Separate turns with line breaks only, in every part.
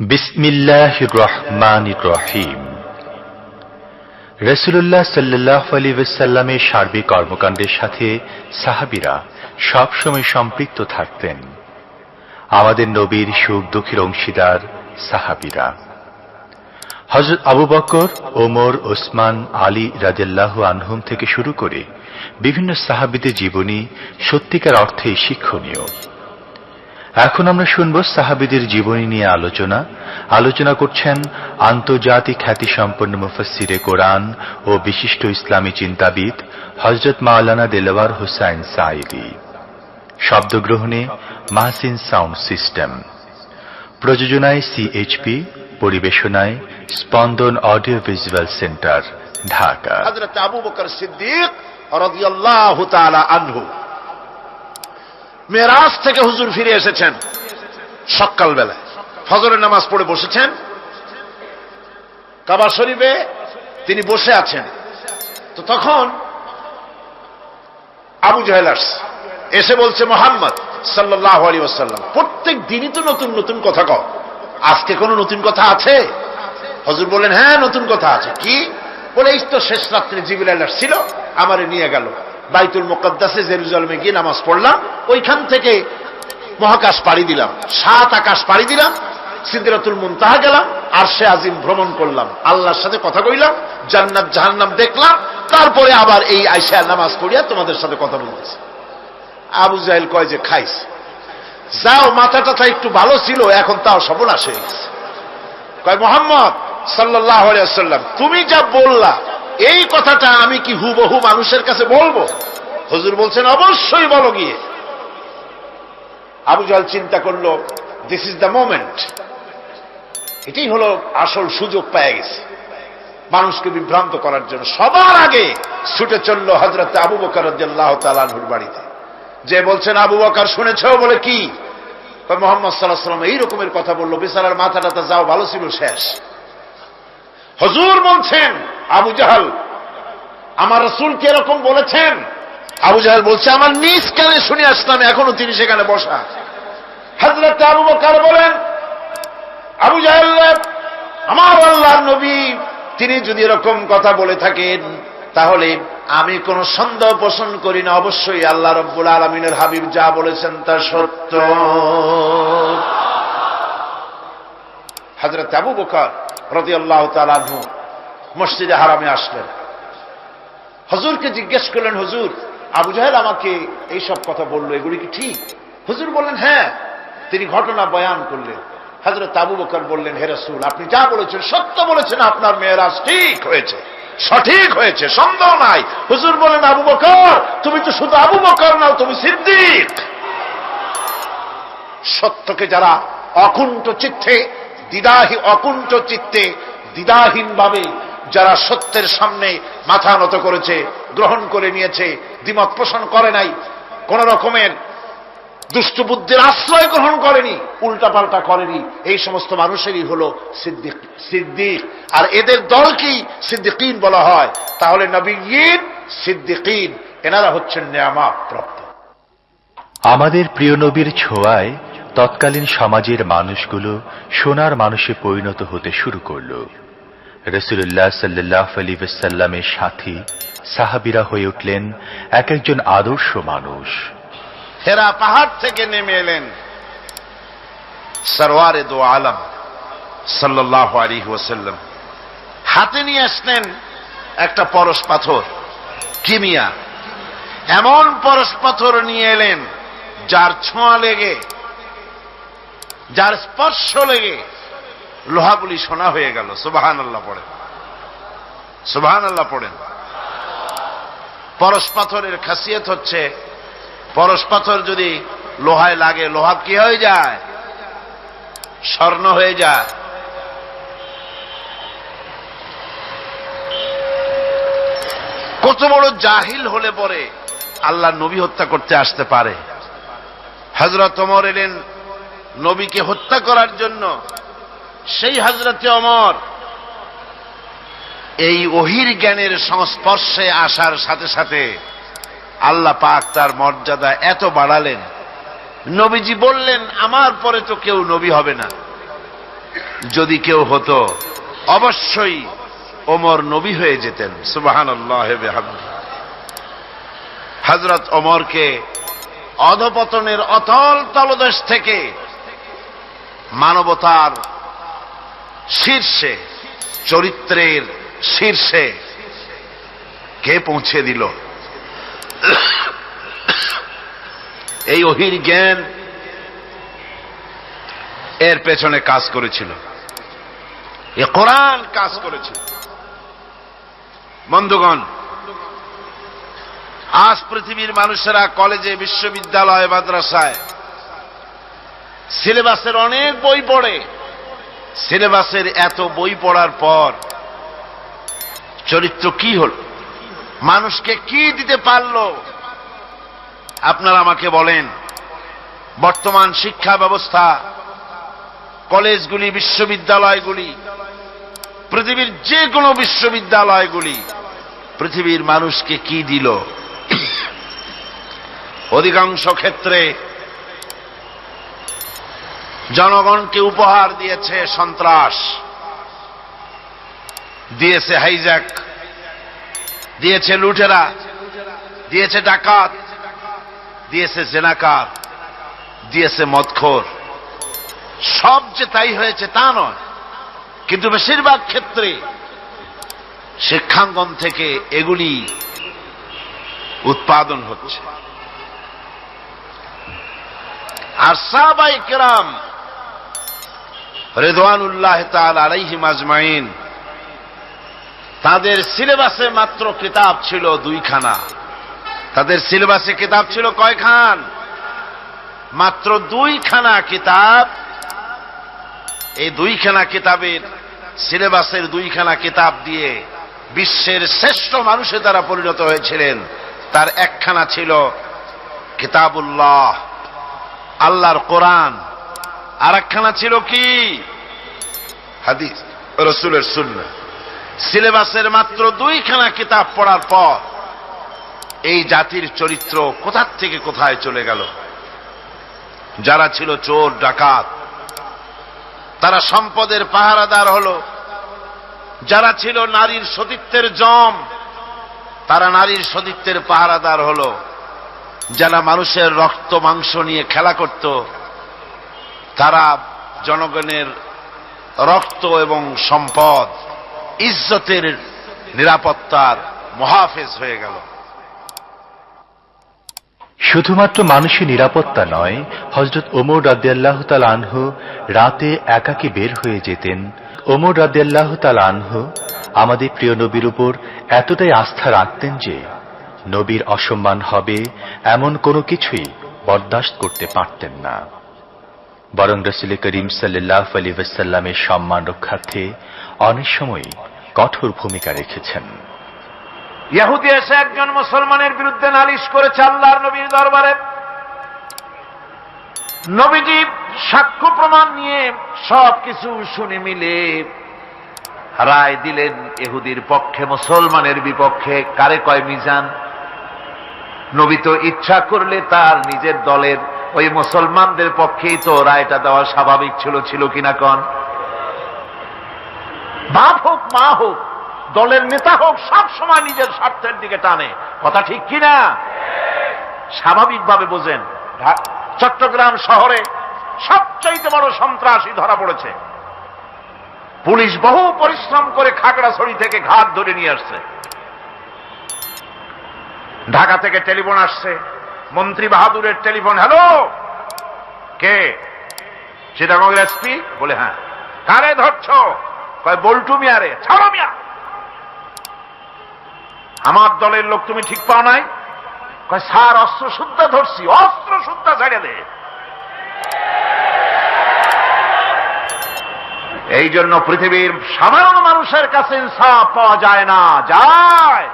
বিসমিল্লাহ রহমান রহিম। রসুল্লাহ সাল্লাহ আলী সাল্লামের সার্বিক কর্মকাণ্ডের সাথে সাহাবিরা সবসময় সম্পৃক্ত থাকতেন। আমাদের নবীর সুখ দুঃখের অংশীদার সাহাবিরা। হজরত আবু বকর, ওমর, ওসমান, আলী রাজেল্লাহ আনহুম থেকে শুরু করে বিভিন্ন সাহাবিদের জীবনী সত্যিকার অর্থে শিক্ষণীয়। এখন আমরা শুনব সাহাবিদের জীবনী নিয়ে আলোচনা। আলোচনা করছেন আন্তর্জাতিক খ্যাতিসম্পন্ন মুফাসিরে কোরআন ও বিশিষ্ট ইসলামী চিন্তাবিদ হজরত মাওলানা দেলওয়ার হুসাইন সাইদি শব্দগ্রহণে মাহসিন সাউন্ড সিস্টেম। প্রযোজনায় CHP পরিবেশনায় Spandan audio visual centre, Dhaka.
মেরাজ থেকে হুজুর ফিরে এসেছেন। সকালবেলায় ফজরের নামাজ পড়ে বসেছেন। কাবা শরীফে তিনি বসে আছেন। তো তখন আবু জাহেল আসছে। এসে বলছে, মোহাম্মদ সাল্লাহ আলী ওসাল্লাম প্রত্যেক দিনই তো নতুন নতুন কথা কও। আজকে কোনো নতুন কথা আছে? হজুর বললেন হ্যাঁ নতুন কথা আছে। কি? বলে, এই তো শেষ রাত্রে জিবিলাল ছিল আমারে নিয়ে গেল। বাইতুল মোকদ্দাসে জেরুজালেমে গিয়ে নামাজ পড়লাম। ওইখান থেকে মহাকাশ পাড়ি দিলাম। সাত আকাশ পাড়ি দিলাম। সিদ্দিরাতুল মুনতাহা গেলাম। আর সে আজিম ভ্রমণ করলাম। আল্লাহর সাথে কথা কইলাম। জান্নাত জাহান্নাম দেখলাম। তারপরে আবার এই আইসা নামাজ পড়িয়া তোমাদের সাথে কথা বলতেছে। আবু জাহেল কয় যে, খাইস। যাও মাথা টাথা একটু ভালো ছিল, এখন তাও সবল আসে কয়, মোহাম্মদ সাল্লাহ সাল্লাম তুমি যা বললা এই কথাটা আমি কি হুবহু মানুষের কাছে বলব? হজুর বলছেন, অবশ্যই বলো গিয়ে। আবু জাল চিন্তা করল দিস ইজ দ্য মোমেন্ট এটাই হলো আসল সুযোগ পেয়ে গেছে। মানুষকে বিভ্রান্ত করার জন্য সবার আগে ছুটে চলল হজরত আবু বকর তালাহুর বাড়িতে। যে বলছেন, আবু বকর, শুনেছ? বলে, কি? মোহাম্মদ সাল্লাহ সাল্লাম এই রকমের কথা বলল বিশালার মাথা টাথা যাও, ভালো ছিল, শেষ। হজুর বলছেন, আবু জাহাল, আমার রসুল এরকম বলেছেন? আবু জাহাল বলছে, আমার নিজ কানে শুনে আসলাম, এখনও তিনি সেখানে বসা। হজরত আবু বকার বলেন, আবু জাহাল, আমার আল্লাহর নবী, তিনি যদি এরকম কথা বলে থাকেন, তাহলে আমি কোন সন্দেহ পোষণ করি না। অবশ্যই আল্লাহ রব্বুল আলমিনের হাবিব যা বলেছেন তা সত্য। হজরত আবু বকর রদি আল্লাহ তালু মসজিদে হারামে আসলেন। হজুরকে জিজ্ঞেস করলেন, হুজুর, আবু জাহেল আমাকে এইসব কথা বলল, এগুলি কি ঠিক? হুজুর বললেন হ্যাঁ। তিনি ঘটনা বয়ান করলেন। হজরত আবু বকর বললেন, হে রসুল, আপনি যা বলেছেন, সত্য বলেছেন, আপনার মেয়েরাজ ঠিক হয়েছে, সঠিক হয়েছে, সন্দেহ নাই। হুজুর বলেন আবু বকর, তুমি তো শুধু আবু বকর নাও, তুমি সিদ্দিক। সত্যকে যারা অকুণ্ঠ চিত্তে দ্বিধাহী অকুণ্ঠ চিত্তে দ্বিধাহীন ভাবে যারা সত্যের সামনে মাথা নত করেছে, গ্রহণ করে নিয়েছে, দ্বিমত পোষণ করে নাই, কোন রকমের দুষ্ট বুদ্ধির আশ্রয় গ্রহণ করেনি, উল্টাপাল্টা করেনি, এই সমস্ত মানুষেরই হল সিদ্দিক সিদ্দিক। আর এদের দলকেই সিদ্দিকিন বলা হয়। তাহলে নবীন সিদ্দিকিন, এনারা হচ্ছেন নিয়ামা প্রাপ্ত
আমাদের প্রিয় নবীর ছোঁয়ায় তৎকালীন সমাজের মানুষগুলো সোনার মানুষে পরিণত হতে শুরু করল। রসুল্লাহ সাল্লাহ আলী সাল্লামের সাথী সাহাবিরা হয়ে উঠলেন এক একজন আদর্শ মানুষ।
হেরা পাহাড় থেকে নেমে এলেন। সরওয়ারে দো আলম সাল্লাহ আলী ওসাল্লাম হাতে নিয়ে আসলেন একটা পরশ পাথর, কিমিয়া। এমন পরশ পাথর নিয়ে এলেন যার ছোঁয়া লেগে যার স্পর্শ লেগে লোহাগুলি সোনা হয়ে গেল। সুবাহান আল্লাহ পড়েন। সুবাহান আল্লাহ পড়েন। পরশ পাথরের খাসিয়ত হচ্ছে, পরশ পাথর যদি লোহায় লাগে, লোহা কি হয়ে যায়? স্বর্ণ হয়ে যায়। কত বড় জাহিল হলে পরে আল্লাহ নবী হত্যা করতে আসতে পারে। হজরত অমর এলেন নবীকে হত্যা করার জন্য, সেই হজরতে অমর এই অহির জ্ঞানের সংস্পর্শে আসার সাথে সাথে আল্লাহ পাক তার মর্যাদা এত বাড়ালেন। নবীজি বললেন, আমার পরে তো কেউ নবী হবে না। যদি কেউ হতো, অবশ্যই ওমর নবী হয়ে যেতেন। সুবাহান হজরত ওমরকে অধপতনের অতল তলদেশ থেকে মানবতার শীর্ষে, চরিত্রের শীর্ষে কে পৌঁছে দিল? এই অহির জ্ঞান এর পেছনে কাজ করেছিল। এ কোরআন কাজ করেছিল। বন্ধুগণ, আজ পৃথিবীর মানুষেরা কলেজে, বিশ্ববিদ্যালয়, মাদ্রাসায় সিলেবাসের অনেক বই পড়ে। সিলেবাসের এত বই পড়ার পর চরিত্র কি হল? মানুষকে কি দিতে পারল? আপনারা আমাকে বলেন, বর্তমান শিক্ষা ব্যবস্থা, কলেজগুলি, বিশ্ববিদ্যালয়গুলি, পৃথিবীর যে কোনো বিশ্ববিদ্যালয়গুলি, পৃথিবীর মানুষকে কি দিল? অধিকাংশ ক্ষেত্রে জনগণকে উপহার দিয়েছে সন্ত্রাস। দিয়েছে হাইজ্যাক। দিয়েছে লুটেরা। দিয়েছে ডাকাত। দিয়েছে জেনাকার। দিয়েছে মদখোর। সব যে তাই হয়েছে তা নয়। কিন্তু বেশিরভাগ ক্ষেত্রে শিক্ষাঙ্গন থেকে এগুলি উৎপাদন হচ্ছে। আর সাহাবাই কেরাম রেদওয়ানুল্লাহ তাল আলাইহিম আজমাইন। তাদের সিলেবাসে মাত্র কিতাব ছিল দুইখানা। তাদের সিলেবাসে কিতাব ছিল কয়খান? মাত্র দুইখানা কিতাব। এই দুইখানা কিতাবের সিলেবাসের দুইখানা কিতাব দিয়ে বিশ্বের শ্রেষ্ঠ মানুষে তারা পরিণত হয়েছিলেন। তার একখানা ছিল কিতাবুল্লাহ, আল্লাহর কোরআন। আর একখানা ছিল কি? হাদিস, রসুলের সুন্না। সিলেবাসের মাত্র দুইখানা কিতাব পড়ার পর এই জাতির চরিত্র কোথার থেকে কোথায় চলে গেল? যারা ছিল চোর, ডাকাত, তারা সম্পদের পাহারাদার হল। যারা ছিল নারীর সতীত্বের জম, তারা নারীর সতীত্বের পাহারাদার হল। যারা মানুষের রক্ত, মাংস নিয়ে খেলা করত তারা জনগণের রক্ত এবং সম্পদ, ইজ্জতের নিরাপত্তার মহাফেজ হয়ে গেল।
শুধুমাত্র মানুষের নিরাপত্তা নয় হজরত ওমর রাদিয়াল্লাহ তাল আনহু রাতে একাকী বের হয়ে যেতেন। ওমর রাদিয়াল্লাহ তাল আনহু আমাদের প্রিয় নবীর উপর এতটাই আস্থা রাখতেন যে নবীর অসম্মান হবে এমন কোনো কিছুই বরদাস্ত করতে পারতেন না। বরং রসুল করিম সাল্লাহ আলী ওয়াসাল্লামের সম্মান রক্ষার্থে অনেক সময় কঠোর ভূমিকা রেখেছেন।
ইহুদি এসে একজন মুসলমানের বিরুদ্ধে নালিশ করেছে আল্লাহর নবীর দরবারে। নবীজি সাক্ষ্য প্রমাণ নিয়ে সব কিছু শুনে মিলে রায় দিলেন এহুদির পক্ষে, মুসলমানের বিপক্ষে কারে কয় মিজান। নবী তো ইচ্ছা করলে তার নিজের দলের ওই মুসলমানদের পক্ষেই তো রায়টা দেওয়া স্বাভাবিক ছিল ছিল কিনা কন? বাপ হোক, মা হোক, দলের নেতা হোক, সব সময় নিজের স্বার্থের দিকে টানে। কথা ঠিক কিনা? স্বাভাবিকভাবে বোঝেন চট্টগ্রাম শহরে সবচাইতে বড় সন্ত্রাসী ধরা পড়েছে। পুলিশ বহু পরিশ্রম করে খাগড়াছড়ি থেকে ঘাট ধরে নিয়ে আসছে। ঢাকা থেকে টেলিফোন আসছে। মন্ত্রী বাহাদুরের টেলিফোন, হ্যালো? কে? চিটাগঙ্গের এসপি? বলে হ্যাঁ। কারে ধরছ? কয়, বল্টু মিয়ারে। ছাড়ো মিয়া! আমার দলের লোক তুমি ঠিক পাও নাই? কয়, স্যার অস্ত্র শুদ্ধা ধরছি অস্ত্র শুদ্ধা ছেড়ে দে। এই জন্য পৃথিবীর সাধারণ মানুষের কাছে ইনসাফ পাওয়া যায় না। যায়।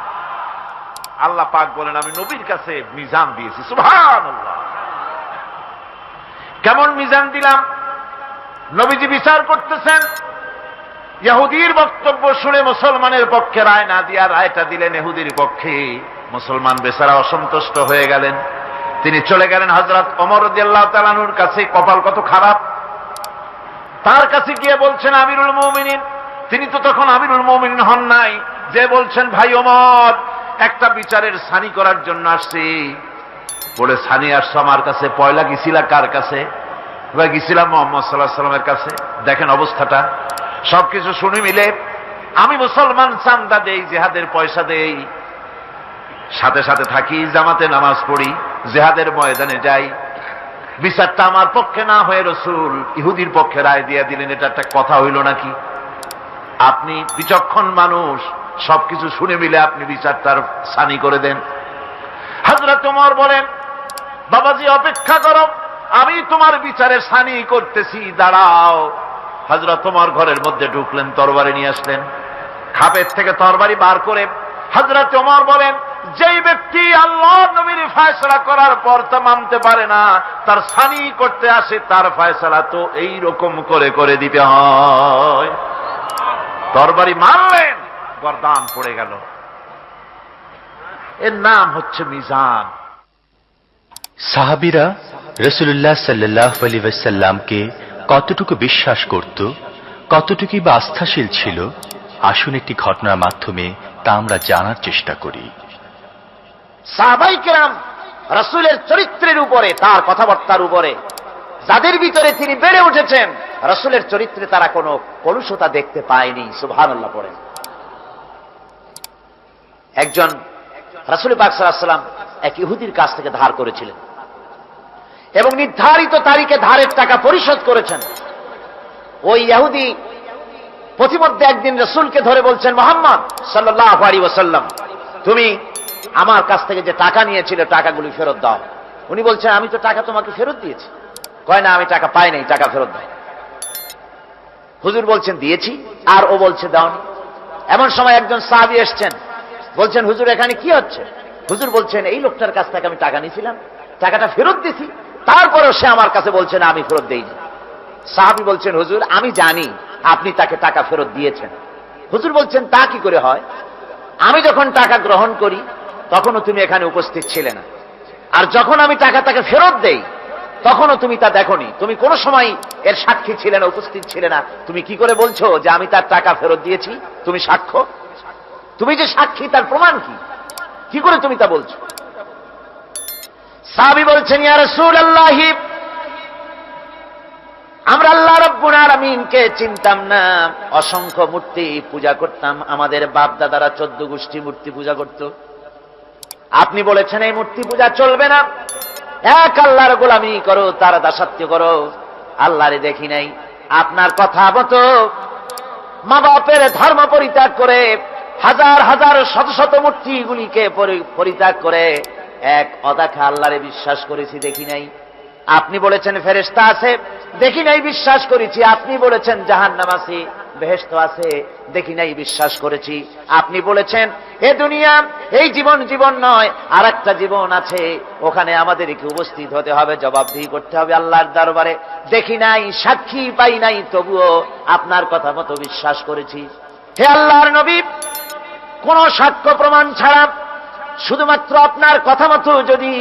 আল্লাহ পাক বলেন, আমি নবীর কাছে মিজান দিয়েছি। সুভান কেমন মিজান দিলাম? নবীজি বিচার করতেছেন। ইহুদির বক্তব্য শুনে মুসলমানের পক্ষে রায় না দিয়া রায়টা দিলেন ইহুদির পক্ষে। মুসলমান বেচারা অসন্তুষ্ট হয়ে গেলেন। তিনি চলে গেলেন হজরত অমর আল্লাহ তালানুর কাছে। কপাল কত খারাপ।
তার কাছে গিয়ে বলছেন, আমিরুল মৌমিনিন। তিনি তো তখন আমিরুল মৌমিনিন হন নাই। যে বলছেন, ভাই ওমর একটা বিচারের সানি করার জন্য আসছি। বলে, সানি, আসছো আমার কাছে? পয়লা গেছিলা কার কাছে? বা গেছিলাম মোহাম্মদ সাল্লাহ সাল্লামের কাছে। দেখেন অবস্থাটা। সবকিছু শুনে মিলে, আমি মুসলমান, চান্দা দেই, জেহাদের পয়সা দেই। সাথে সাথে থাকি, জামাতে নামাজ পড়ি, জেহাদের ময়দানে যাই। বিচারটা আমার পক্ষে না হয়ে রসুল ইহুদির পক্ষে রায় দিয়ে দিলেন। এটা একটা কথা হইল নাকি? আপনি বিচক্ষণ মানুষ সবকিছু শুনে মিলে আপনি বিচারটার সানি করে দেন। হাজরা তোমার বলেন, বাবাজি, অপেক্ষা করো, আমি তোমার বিচারে সানি করতেছি, দাঁড়াও। হাজরা তোমার ঘরের মধ্যে ঢুকলেন, তরবারি নিয়ে আসলেন। খাপের থেকে তরবারি বার করে হাজরা তোমার বলেন, যেই ব্যক্তি আল্লাহ নবীর ফায়সলা করার পর তা মানতে পারে না, তার সানি করতে আসে, তার ফায়সলা তো এই রকম করে করে দিতে হয়। তরবারি মারলেন গরদান পড়ে গেল। এর নাম হচ্ছে মিজান।
সাহাবিরা রসুল্লাহ সাল্লাহ আলী ওয়াসাল্লামকে কতটুকু বিশ্বাস করত কতটুকুই বা আস্থাশীল ছিল আসুন একটি ঘটনার মাধ্যমে তা আমরা জানার চেষ্টা করি।
সাহাবাই কেরাম রসুলের চরিত্রের উপরে তার কথাবার্তার উপরে যাদের ভিতরে তিনি বেড়ে উঠেছেন রসুলের চরিত্রে তারা কোনো কলুষতা দেখতে পায়নি সুবহানাল্লাহ পড়েন। একজন রাসুল পাক সাল্লাম এক ইহুদির কাছ থেকে ধার করেছিলেন। এবং নির্ধারিত তারিখে ধারের টাকা পরিশোধ করেছেন। ওই ইহুদি প্রতিমধ্যে একদিন রসুলকে ধরে বলছেন, মোহাম্মদ সাল্লাহ ওসাল্লাম তুমি আমার কাছ থেকে যে টাকা নিয়েছিল, টাকাগুলি ফেরত দাও। উনি বলছেন, আমি তো টাকা তোমাকে ফেরত দিয়েছি। কয়, না, আমি টাকা পাই নাই, টাকা ফেরত দাও। হুজুর বলছেন, দিয়েছি। আর ও বলছে, দাওনি। এমন সময় একজন সাহাবি এসছেন বলছেন, হুজুর, এখানে কি হচ্ছে? হুজুর বলছেন, এই লোকটার কাছ থেকে আমি টাকা নিয়েছিলাম। টাকাটা ফেরত দিছি। তারপরেও সে আমার কাছে বলছে, না, আমি ফেরত দেইনি। সাহাবি বলছেন, হুজুর, আমি জানি আপনি তাকে টাকা ফেরত দিয়েছেন। হুজুর বলছেন, তা কি করে হয়? আমি যখন টাকা গ্রহণ করি, তখনও তুমি এখানে উপস্থিত ছিলে না। আর যখন আমি টাকা তাকে ফেরত দেই, তখনও তুমি তা দেখনি। তুমি কোনো সময় এর সাক্ষী ছিলে না, উপস্থিত ছিলে না। তুমি কি করে বলছো যে আমি তার টাকা ফেরত দিয়েছি? তুমি সাক্ষ্য? তুমি যে সাক্ষী, তার প্রমাণ কি? কি করে তুমি তা বলছো? সাবি বলছেন, ইয়া রাসূলুল্লাহি, আমরা আল্লাহ রব্বুল চিনতাম না। অসংখ্য মূর্তি পূজা করতাম। আমাদের বাপ দাদারা চোদ্দ গোষ্ঠী মূর্তি পূজা করত। আপনি বলেছেন, এই মূর্তি পূজা চলবে না। এক আল্লাহর গোলামি করো, তার দাসত্ব করো। আল্লাহরে দেখি নাই। আপনার কথা মতো মা বাপের ধর্ম পরিত্যাগ করে হাজার হাজার শত শত মূর্তিগুলিকে পরি- পরিত্যাগ করে এক অদাখা আল্লাহরে বিশ্বাস করেছি, দেখি নাই। আপনি বলেছেন ফেরেস্তা আছে, দেখি নাই, বিশ্বাস করেছি। আপনি বলেছেন জাহান্নাম আছে বেহেস্ত আছে, দেখি নাই, বিশ্বাস করেছি। আপনি বলেছেন, এ দুনিয়া, এই জীবন জীবন নয় আর একটা জীবন আছে, ওখানে আমাদেরকে উপস্থিত হতে হবে, জবাবদিহি করতে হবে আল্লাহর দরবারে। দেখি নাই, সাক্ষী পাই নাই, তবুও আপনার কথা মতো বিশ্বাস করেছি। হে আল্লাহর নবী কোন সাক্ষ্য প্রমাণ ছাড়া শুধুমাত্র আপনার কথা মতো যদি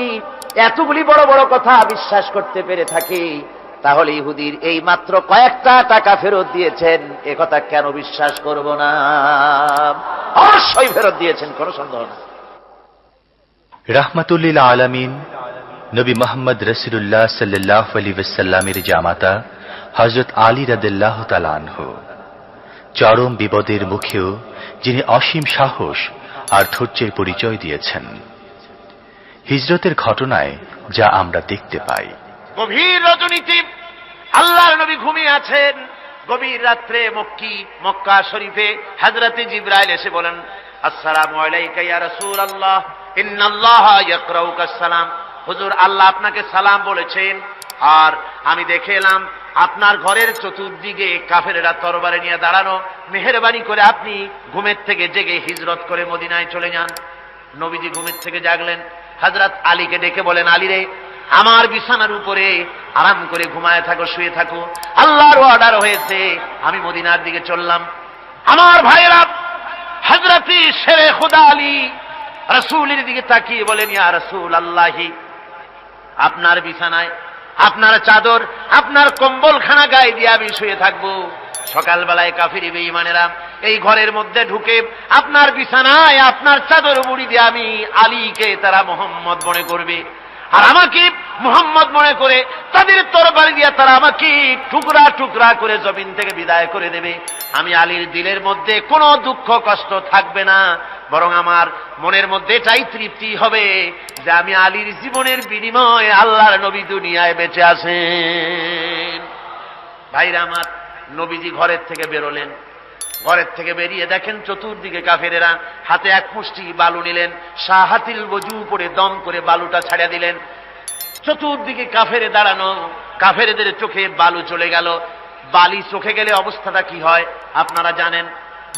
এতগুলি বড় বড় কথা বিশ্বাস করতে পেরে থাকি, তাহলে ইহুদির এই মাত্র কয়েকটা টাকা ফেরত দিয়েছেন। কথা কেন বিশ্বাস করব না? অবশ্যই ফেরত দিয়েছেন, কোনো সন্দেহ না।
রাহমাতুল্লিল আলামিন, নবী মোহাম্মদ রসুল্লাহ সাল্লাহ আলী ওয়াসাল্লামের জামাতা হজরত আলী রাদেল্লাহ তালানহ চরম বিপদের মুখেও যিনি অসীম সাহস আর ধৈর্যের পরিচয় দিয়েছেন। হিজরতের ঘটনায় যা আমরা দেখতে পাই।
গভীর রজনীতি। আল্লাহর নবী ঘুমিয়ে আছেন। গভীর রাত্রে মক্কি, মক্কা শরীফে হযরতে জিব্রাইল এসে বলেন, আসসালামু ইয়া রাসূলুল্লাহ, ইন্নাল্লাহ ইয়াকরাউকা সালাম। হুজুর, আল্লাহ আপনাকে সালাম বলেছেন। আর আমি দেখে এলাম আপনার ঘরের চতুর্দিকে কাফেরেরা তরবারে নিয়ে দাঁড়ানো। মেহেরবানি করে আপনি ঘুমের থেকে জেগে হিজরত করে মদিনায় চলে যান। নবীজি ঘুমের থেকে জাগলেন। হজরত আলীকে ডেকে বলেন, আলী রে, আমার বিছানার উপরে আরাম করে ঘুমায় থাকো, শুয়ে থাকো। আল্লাহর অর্ডার হয়েছে, আমি মদিনার দিকে চললাম। আমার ভাইয়েরা হজরতি শেরে খুদা আলী রসুলের দিকে তাকিয়ে বলেন, ইয়া রসুল আল্লাহি আপনার বিছানায়
আপনার চাদর, আপনার কম্বলখানা গায়ে দিয়ে আমি শুয়ে থাকব। সকালবেলায় কাফিরি বেঈমানেরা এই ঘরের মধ্যে ঢুকে আপনার বিছানায় আপনার চাদর মুড়ি দিয়ে আমি আলীকে তারা মোহাম্মদ মনে করবে। আর আমাকে মোহাম্মদ মনে করে তাদের তরবারি দিয়ে তারা আমাকে টুকরা টুকরা করে জমিন থেকে বিদায় করে দেবে। আমি আলীর দিলের মধ্যে কোনো দুঃখ কষ্ট থাকবে না। বরং আমার মনের মধ্যে এটাই তৃপ্তি হবে যে আমি আলীর জীবনের বিনিময়ে আল্লাহর নবী দুনিয়ায় বেঁচে আছেন। ভাইরা আমার নবীজি ঘরের থেকে বেরোলেন। ঘরের থেকে বেরিয়ে দেখেন চতুর্দিকে কাফেরেরা হাতে এক মুষ্টি বালু নিলেন শাহাতিল বজু করে দম করে বালুটা ছাড়িয়া দিলেন। চতুর্দিকে কাফেরে দাঁড়ানো, কাফেরেদের চোখে বালু চলে গেল। বালি চোখে গেলে অবস্থাটা কি হয় আপনারা জানেন?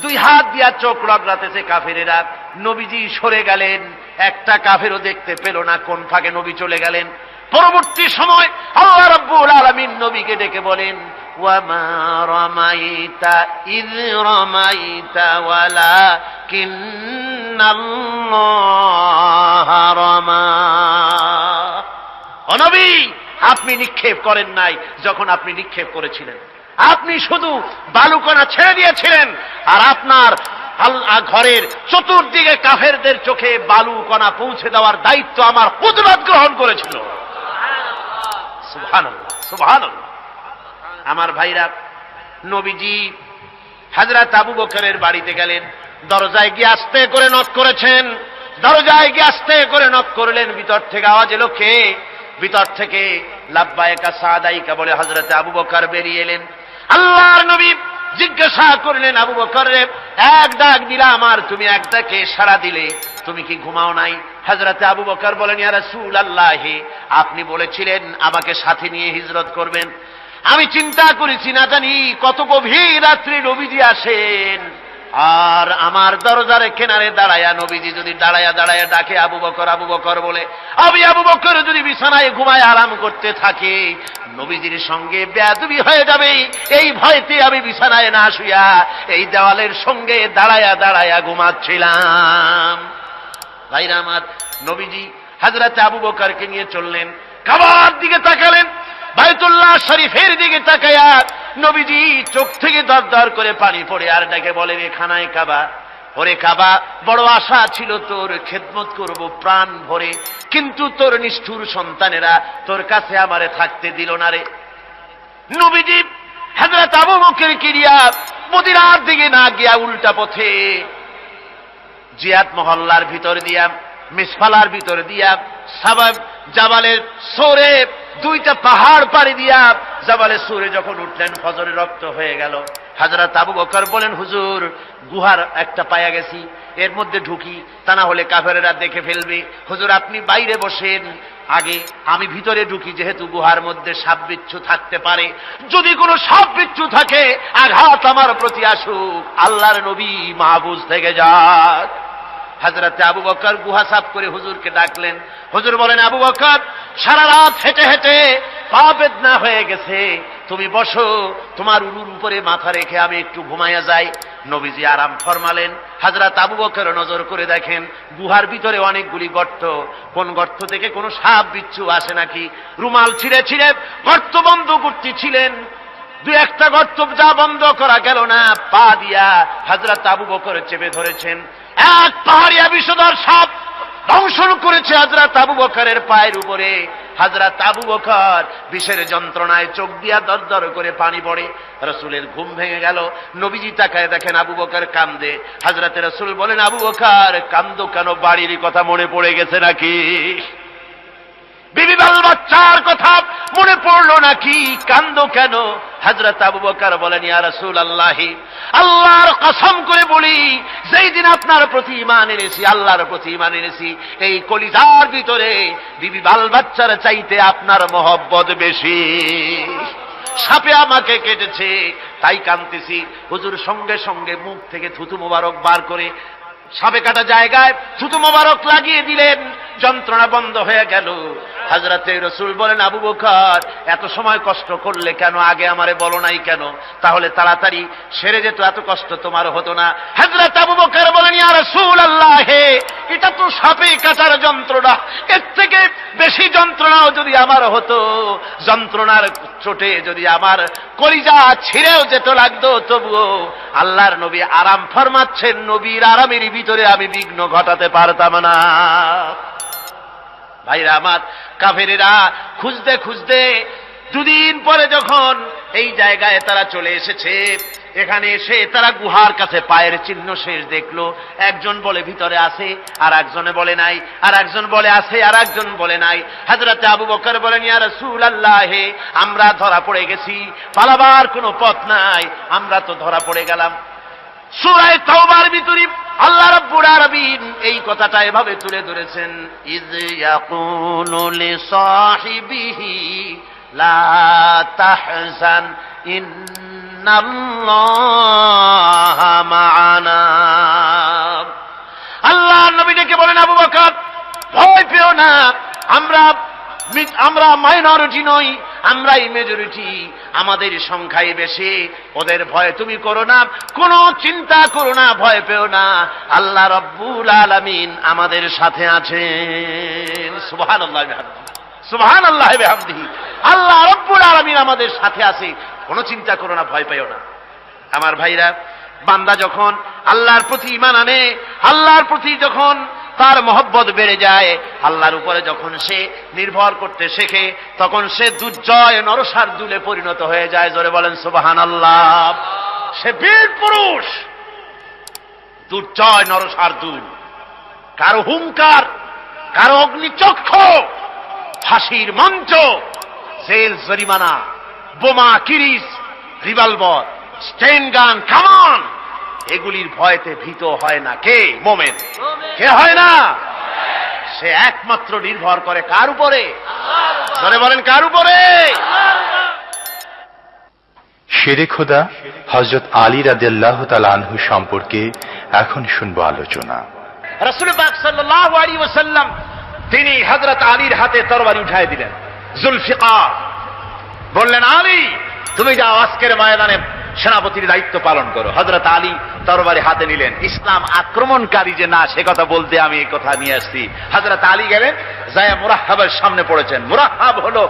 দুই হাত দিয়া চোখ রগড়াতেছে কাফেরেরা। নবীজি সরে গেলেন। একটা কাফেরও দেখতে পেল না, কোন ফাঁকে নবী চলে গেলেন। পরবর্তী সময় আল্লাহ রাব্বুল আলামিন নবীকে ডেকে বলেন অনবী, আপনি নিক্ষেপ করেন নাই যখন আপনি নিক্ষেপ করেছিলেন। আপনি শুধু বালুকণা ছেড়ে দিয়েছিলেন, আর আপনার ঘরের চতুর্দিকে কাফেরদের চোখে বালুকণা পৌঁছে দেওয়ার দায়িত্ব আমার কুদরত গ্রহণ করেছিল। আমার ভাইরা, নবীজি হাজরাত আবু বকরের বাড়িতে গেলেন, দরজায় গিয়ে আস্তে করে নক করেছেন, দরজায় গিয়ে আস্তে করে নক করলেন, ভিতর থেকে আওয়াজ এলো কে? ভিতর থেকে লাব্বায়কা সাদাইকা বলে হজরত আবু বকর বেরিয়ে এলেন। আল্লাহর নবী জিজ্ঞাসা করলেন, আবু বকর এক ডাক দিলা আমার, তুমি এক ডাকে সারা দিলে, তুমি কি ঘুমাও নাই? হাজরাতে আবু বকর বলেন রাসূল আল্লাহি আপনি বলেছিলেন আমাকে সাথে নিয়ে হিজরত করবেন। আমি চিন্তা করেছি, না জানি কত গভীর রাত্রি রবিজি আসেন। আর আমার দরজারে কেনারে দাঁড়ায়া নবীজি যদি দাঁড়ায়া দাঁড়ায়া ডাকে আবু বকর আবু বকর বলে, আমি আবু বকর যদি বিছানায় ঘুমায় আরাম করতে থাকে, নবীজির সঙ্গে বেয়াদবি হয়ে যাবে। এই ভয়তে আমি বিছানায় না শুয়া এই দেওয়ালের সঙ্গে দাঁড়ায়া দাঁড়ায়া ঘুমাচ্ছিলাম। ভাইরা আমার নবীজি হাজরাতে আবু বকরকে নিয়ে চললেন খাবার দিকে তাকালেন। বাইতুল্লাহ শরীফের দিকে তাকায়া নবীজি চোখ থেকে দর দর করে পানি পড়ে আর ডেকে বলে রে খানায় কাবা? ওরে কাবা, বড় আশা ছিল তোর খেদমত করব প্রাণ ভরে, কিন্তু তোর নিষ্ঠুর সন্তানেরা তোর কাছে আমারে থাকতে দিল না রে। নবীজি হাজরত আবু বকর কিরিয়া মদিনার দিকে না গিয়া উল্টা পথে জিয়াত মহল্লার ভিতর দিয়া মিসফালার ভিতর দিয়া সাবাব জাবালের সোরে দুইটা পাহাড় পাড়ি দিয়া জাবালের সুরে যখন উঠলেন, ফজরে রক্ত হয়ে গেল। হাজরত আবু বকর বলেন, হুজুর, গুহার একটা পায়া গেছি, এর মধ্যে ঢুকি, তা না হলে কাফেরেরা দেখে ফেলবে। হুজুর, আপনি বাইরে বসেন। আগে আমি ভিতরে ঢুকি, যেহেতু গুহার মধ্যে সাপ বিচ্ছু থাকতে পারে। যদি কোনো সাপ বিচ্ছু থাকে, আঘাত আমার প্রতি আসুক। আল্লাহর নবী মাহবুজ থেকে যাক। হাজরাতে আবু বকর গুহা সাফ করে হুজুরকে ডাকলেন। হুজুর বলেন, আবু বকর, সারা রাত হেঁটে হেঁটে পা বেদনা হয়ে গেছে। তুমি বসো, তোমার উলুর উপরে মাথা রেখে আমি একটু ঘুমাইয়া যাই। নবীজি আরাম ফরমালেন। হাজরাত আবু বকর নজর করে দেখেন, গুহার ভিতরে অনেকগুলি গর্ত। কোন গর্ত থেকে কোনো সাপ, বিচ্ছু আসে নাকি? রুমাল ছিঁড়ে ছিঁড়ে গর্ত বন্ধ করতেছিলেন দু একটা গর্ত যা বন্ধ করা গেল না, পা দিয়া হাজরাত আবু বকর চেপে ধরেছেন। এক পাহাড়িয়া বিষধর সাপ দংশন করেছে হাজরাত আবু বকরের পায়ের উপরে। হাজরাত আবু বকর বিষের যন্ত্রণায় চোখ দিয়া দর দর করে পানি পড়ে। রসুলের ঘুম ভেঙে গেল। নবীজি তাকায় দেখেন আবু বকর কান্দে। হাজরাতে রসুল বলেন, আবু বকর, কান্দো কেন? বাড়ির কথা মনে পড়ে গেছে নাকি? বিবি বাল বাচ্চার পড়ল নাকি? কান্দ কেন? হজরত আবু বকার বলেন, ইয়া রাসূল আল্লাহি আল্লাহর কসম করে বলি, যেই দিন আপনার প্রতি ইমান এনেছি, আল্লাহর প্রতি ইমান এনেছি, এই কলিজার ভিতরে বিবি বাল বাচ্চার চাইতে আপনার মহব্বত বেশি। সাপে আমাকে কেটেছে, তাই কাঁদতেছি। হুজুর সঙ্গে সঙ্গে মুখ থেকে থুতু মোবারক বার করে সাপে কাটা জায়গায় থুতু মোবারক লাগিয়ে দিলেন, যন্ত্রণা বন্ধ হয়ে গেল। হাজরাতে রসুল বলেন, আবু বকর, এত সময় কষ্ট করলে কেন? আগে আমারে বলো নাই কেন? তাহলে তাড়াতাড়ি সেরে যেত, এত কষ্ট তোমার হতো না। হাজরাত আবু বকর বলেন, ইয়া রসুল আল্লাহ হে এটা তো সাপে কাটার যন্ত্রণা। এর থেকে বেশি যন্ত্রণাও যদি আমার হতো, যন্ত্রণার চোটে যদি আমার কলিজা ছিঁড়েও যেত লাগতো, তবুও আল্লাহর নবী আরাম ফরমাচ্ছেন, নবীর আরামের ভিতরে আমি বিঘ্ন ঘটাতে পারতাম না। ভাইরা আমার, কাফেরেরা খুঁজতে খুঁজতে দুদিন পরে যখন এই জায়গায় তারা চলে এসেছে, এখানে এসে তারা গুহার কাছে পায়ের চিহ্ন শেষ দেখল। একজন বলে, ভিতরে আছে। আর একজনে বলে, নাই। আর একজন বলে, আছে। আর একজন বলে, নাই। হাজরাতে আবু বকর বলেন, ইয়া রাসূল আল্লাহে আমরা ধরা পড়ে গেছি। পালাবার কোনো পথ নাই। আমরা তো ধরা পড়ে গেলাম। সুরায় তওবার ভিতরে আল্লাহ রাব্বুল এই কথাটা এভাবে তুলে ধরেছেন ইজ লিসাহিবিহি লা তাহজান, ইন্নাল্লাহা মা'ানা আল্লাহ নবী ডেকে বলেন, আবু বকর, ভয় পেও না। আমরা আমরা মাইনরিটি নই, আমরাই মেজরিটি আমাদের সংখ্যাই বেশি। ওদের ভয় তুমি করো না। কোনো চিন্তা করো না, ভয় পেও না। আল্লাহ রব্বুল আলামিন আমাদের সাথে আছেন। সুবহান সুবহান আল্লাহ বেহামদিহি। আল্লাহ রব্বুল আলামিন আমাদের সাথে আছে। কোনো চিন্তা করো না, ভয় পাইও না। আমার ভাইরা, বান্দা যখন আল্লাহর প্রতি ইমান আনে, আল্লাহর প্রতি যখন তার মহব্বত বেড়ে যায়, আল্লাহর উপরে যখন সে নির্ভর করতে শেখে, তখন সে দুর্জয় নরসার দুলে পরিণত হয়ে যায়। জোরে বলেন সুবাহান আল্লাহ সে বীর পুরুষ, দুর্জয় নরসার দুল। কারও হুঙ্কার কারও অগ্নিচক্ষ ফাঁসির মঞ্চ। জেল জরিমানা বোমা কিরিস রিভলভার স্টেন গান কামান এগুলির ভয়তে ভীত হয় না কে? মোমেন। কে হয় না? সে একমাত্র নির্ভর করে কার উপরে? ধরে বলেন কার উপরে?
শেরে খোদা হজরত আলী রাদিয়াল্লাহ তাআলা আনহু সম্পর্কে এখন শুনব আলোচনা।
রসুল পাক সাল্লাল্লাহু আলাইহি ওয়াসাল্লাম তিনি হজরত আলীর হাতে তরবারি উঠায় দিলেন। জুলফিকার বললেন, আলী, তুমি যাও, আজকের ময়দানে সেনাপতির দায়িত্ব পালন করো। হজরত আলী তরবারি হাতে নিলেন। ইসলাম আক্রমণকারী যে না, সে কথা বলতে আমি এই কথা নিয়ে আসছি। হজরত আলী গেলেন জায়া মুরাহাবের সামনে পড়েছেন। মুরাহাব হলো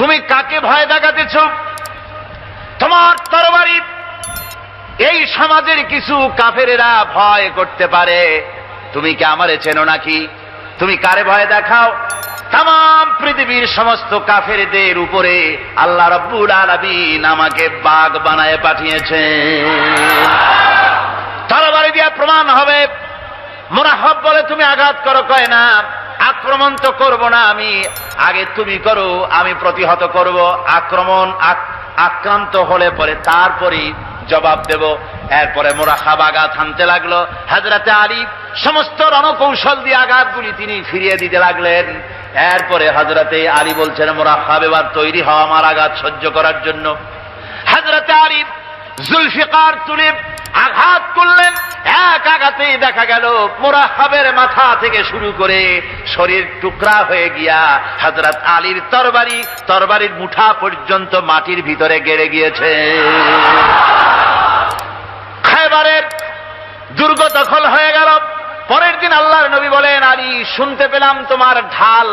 তুমি কাকে ভয় দেখাতেছ? তোমার তরবারি, এই সমাজের কিছু কাফেরেরা ভয় করতে পারে। তুমি কি আমারে চেনো নাকি? তুমি কারে ভয় দেখাও? তাম পৃথিবীর সমস্ত কাফেরদের উপরে আল্লাহ রব্বুল আলামিন আমাকে বাঘ বানায় পাঠিয়েছেন। তরবারি দিয়া প্রমাণ হবে। মোরাহব বলে তুমি আঘাত করো, কয় না? আক্রমণ তো করব না আমি। আগে তুমি করো, আমি প্রতিহত করব। আক্রমণ, আক- আক্রান্ত হলে পরে তারপরই জবাব দেব। এরপরে মোরাখাব আঘাত হানতে লাগল। হাজরাতে আলী সমস্ত রণকৌশল দিয়ে আঘাতগুলি তিনি ফিরিয়ে দিতে লাগলেন। এরপরে হাজরাতে আলী বলছেন মোরাখাব এবার তৈরি হওয়া আমার আঘাত সহ্য করার জন্য। হাজরাতে আলী জুলফিকার তুলে আঘাত করলেন, এক আঘাতেই দেখা গেল মোরাহাবের মাথা থেকে শুরু করে শরীর টুকরা হয়ে গিয়া হজরত আলীর তরবারি, তরবারির মুঠা পর্যন্ত মাটির ভিতরে গেড়ে গিয়েছে। খাইবারের দুর্গ দখল হয়ে গেল। পরের দিন আল্লাহর নবী বলেন, আলী, শুনতে পেলাম তোমার ঢাল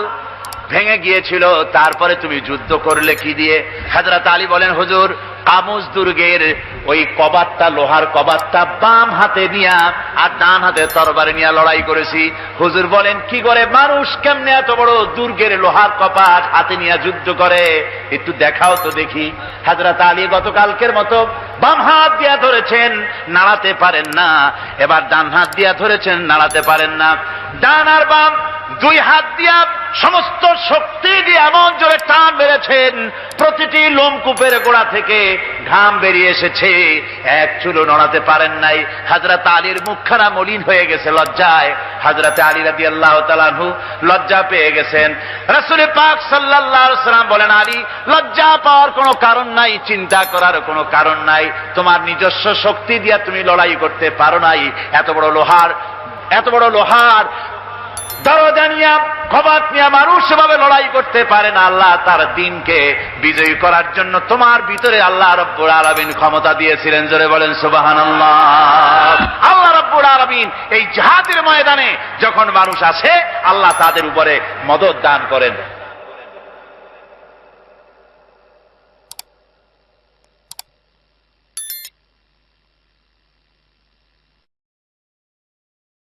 ভেঙে গিয়েছিল, তারপরে তুমি যুদ্ধ করলে কি দিয়ে? হাজরত আলী বলেন, হুজুর কামুজ দুর্গের ওই কবাতটা, লোহার কবাতটা বাম হাতে নিয়া আর ডান হাতে তরবারি নিয়ে লড়াই করেছি। হুজুর বলেন, কি করে? মানুষ কেমনে এত বড় দুর্গের লোহার কপাট হাতে নিয়ে যুদ্ধ করে? একটু দেখাও তো দেখি। হাজরাত আলী গতকালকের মতো বাম হাত দিয়া ধরেছেন, নাড়াতে পারেন না। এবার ডান হাত দিয়া ধরেছেন, নাড়াতে পারেন না। ডান আর বাম, দুই হাত দিয়া সমস্ত শক্তি দিয়ে এমন জোরে টান মেরেছেন, প্রতিটি লোমকূপের গোড়া থেকে ঘাম বেরিয়ে এসেছে। এক চুলো নড়াতে পারেন নাই। হাজরাত আলীর মুখখানা মলিন হয়ে গেছে লজ্জায়। হাজরাতে আলী রাদি আল্লাহ তালানহু লজ্জা পেয়ে গেছেন। রাসুল পাক সাল্লাহ সাল্লাম বলেন, আলী, লজ্জা পাওয়ার কোনো কারণ নাই, চিন্তা করার কোনো কারণ নাই। তোমার নিজস্ব শক্তি দিয়া তুমি লড়াই করতে পারো নাই। এত বড় লোহার, এত বড় লোহার লড়াই করতে পারে না। আল্লাহ তার দিনকে বিজয়ী করার জন্য তোমার ভিতরে আল্লাহ রব্বুর আলমিন ক্ষমতা দিয়েছিলেন। জোরে বলেন সুবাহান আল্লাহ রব্বুর আলমিন এই জাহাজের ময়দানে যখন মানুষ আসে, আল্লাহ তাদের উপরে মদত দান করেন।